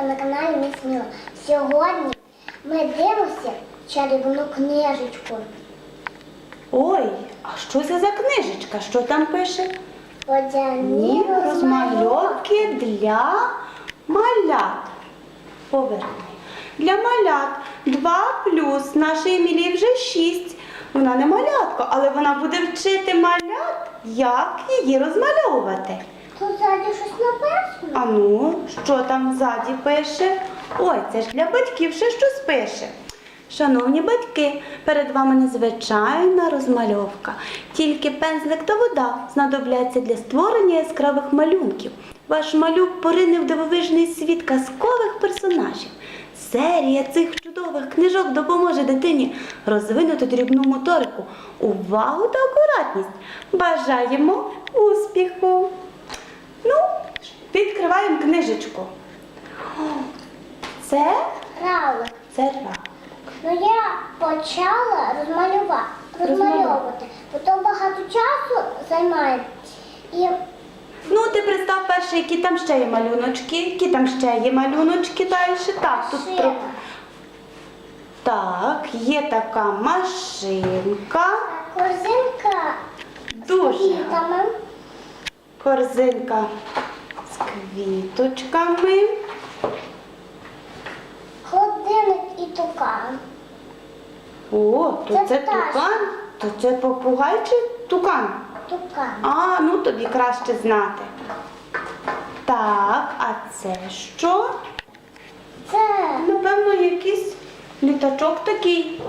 Лариса на каналі Міс Міло. Сьогодні ми дивимося чарівну книжечку. Ой, а що це за книжечка? Що там пише? Водяні розмальовки для малят. Поверни. Для малят 2 плюс. Нашій Емілії вже 6. Вона не малятка, але вона буде вчити малят, як її розмальовувати. Тут ззаді щось написано. А ну, що там ззаді пише? Ой, це ж для батьків ще щось пише. Шановні батьки, перед вами незвичайна розмальовка. Тільки пензлик та вода знадобляться для створення яскравих малюнків. Ваш малюк порине в дивовижний світ казкових персонажів. Серія цих чудових книжок допоможе дитині розвинути дрібну моторику, увагу та акуратність. Бажаємо успіху! Відкриваємо книжечку. Це, Равлик. це ра. Ну я почала розмалювати, розмальовувати. Потім багато часу займає. І Ну, ти представ перше, які там ще є малюночки. Які там ще є малюночки далі. Так, тут трохи. Так, є така машинка. корзинка Дуже. Корзинка квіточками. Холодильник і тукан. О, то Це це, пташка. тукан. То це попугай чи тукан? Тукан. А, ну тобі краще знати. Так, а це що? Це Напевно, якийсь літачок такий.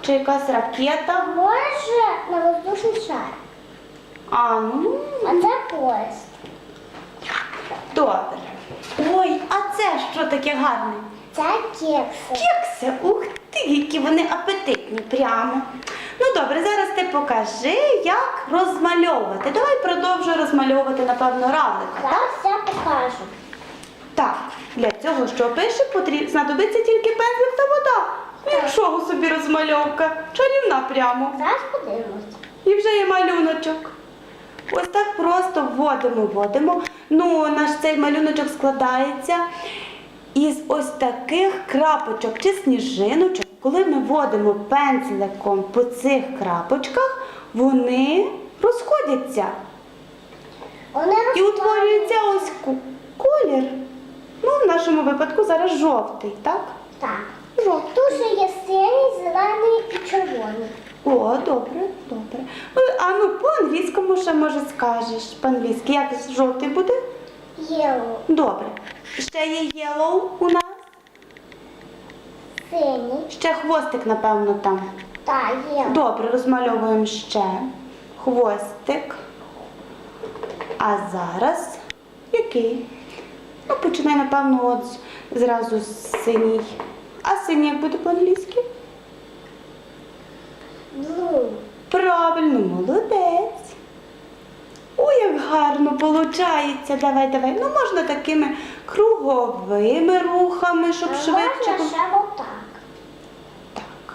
Чи якась ракета. може на воздушний шар. А, ну, А це поїзд. Добре. Ой, а це що таке гарне? Це кекси. Кекси, ух ти, які вони апетитні прямо. Ну добре, зараз ти покажи, як розмальовувати. Давай продовжуй розмальовувати, напевно, равлика, так? Зараз я покажу. Так, для цього, що пише, потрібно знадобиться тільки пензлик та вода. Нічого собі розмальовка, чарівна прямо. Зараз подивимось. І вже є малюночок. Ось так просто вводимо, вводимо. Ну, наш цей малюночок складається із ось таких крапочок чи сніжиночок. Коли ми вводимо пензликом по цих крапочках, вони розходяться. Вони І утворюється ось колір. Ну, в нашому випадку зараз жовтий, так? Так. Жовтий. Тут ще є синій, зелений і червоний. О, добре, добре. Ну, А ну по-англійському ще може скажеш. По-англійськи, як жовтий буде? Єло, Добре. Ще є yellow у нас. синій Ще хвостик, напевно, там. та єло. Добре, розмальовуємо ще хвостик. А зараз який? Ну, починай, напевно, от зразу з синій. А синій як буде по-англійськи? Правильно, молодець. Ой, як гарно виходить. Давай, давай. Ну, можна такими круговими рухами, щоб А швидше можна ще отак, Так.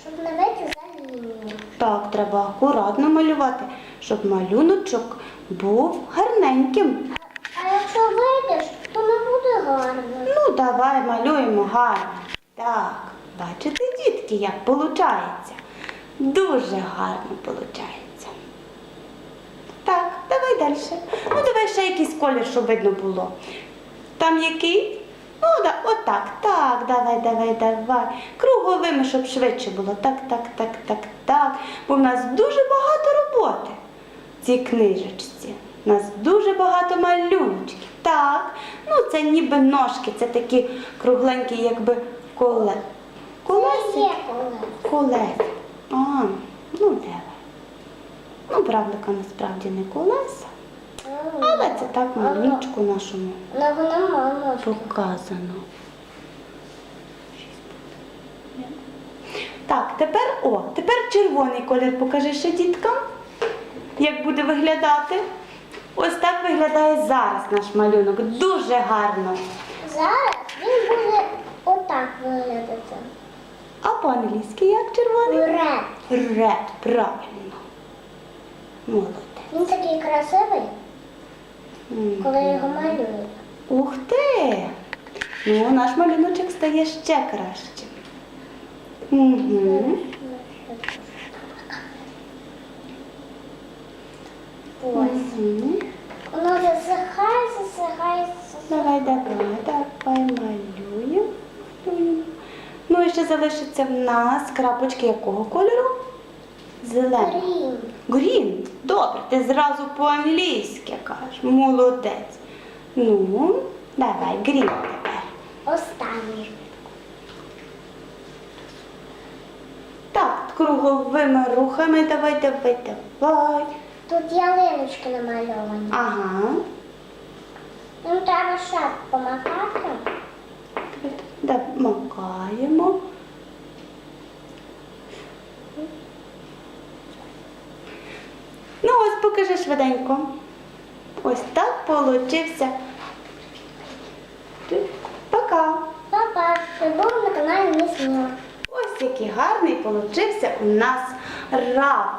щоб не вийти за лінію. Так, треба акуратно малювати, щоб малюночок був гарненьким. А якщо вийдеш, то не буде гарно. Ну, давай малюємо гарно. Так, бачите, дітки, як виходить. Дуже гарно виходить. Так, давай далі. Ну, давай ще якийсь колір, щоб видно було. Там який? Ну, да, отак. Так, давай, давай, давай. Круговими, щоб швидше було. Так, так, так, так, так. Бо в нас дуже багато роботи в цій книжечці. У нас дуже багато малюночків. Так, ну це ніби ножки, це такі кругленькі, якби коле. Це Колеси? А, ну давай. Ну, правдика насправді не колеса, але це так малючку нашому показано. Так, тепер о, тепер червоний колір покажи ще діткам, як буде виглядати. Ось так виглядає зараз наш малюнок. Дуже гарно. Зараз він буде по-англійськи як червоний? Ред. Red, правильно. Молодець. Він такий красивий, коли його малюють. Ух ти! Ну, наш малюночок стає ще кращим. Угу. Ось. Угу. Воно засихає, засихає, засихає. Давай, давай, давай малюємо. Ну і ще залишиться в нас крапочки якого кольору? Зеленого. Грін. Добре, ти зразу по-англійськи кажеш. Молодець. Ну, давай, грін тепер. Останній. Так, круговими рухами давай, давай, давай. Тут ялиночки намальовані. Ага. Нам треба ще помагати. Давай, макаємо. Ну, ось покажи швиденько. Ось так получився. Пока. Папа, ти був на каналі Міс Ось який гарний получився у нас рапорт.